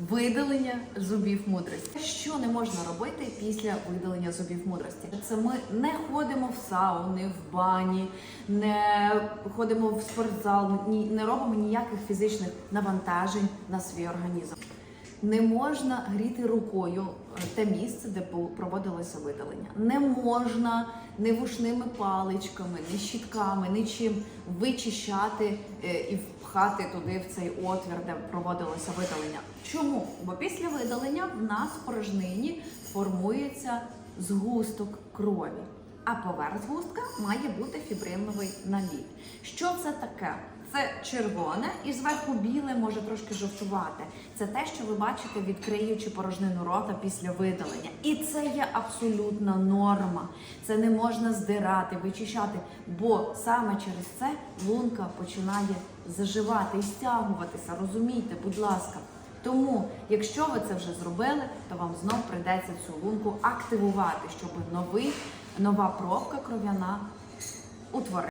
Видалення зубів мудрості. Що не можна робити після видалення зубів мудрості? Це ми не ходимо в сауни, в бані, не ходимо в спортзал, ні, не робимо ніяких фізичних навантажень на свій організм. Не можна гріти рукою е, те місце, де проводилося видалення. Не можна ні вушними паличками, ні щітками, нічим вичищати е, і впхати туди в цей отвір, де проводилося видалення. Чому? Бо після видалення в нас в порожнині формується згусток крові. А поверх згустка має бути фібриновий наліт. Що це таке? Це червоне і зверху біле може трошки жовтувати. Це те, що ви бачите, відкриючи порожнину рота після видалення. І це є абсолютна норма. Це не можна здирати, вичищати, бо саме через це лунка починає заживати і стягуватися. Розумійте, будь ласка. Тому, якщо ви це вже зробили, то вам знов прийдеться цю лунку активувати, щоб новий, нова пробка кров'яна утворилася.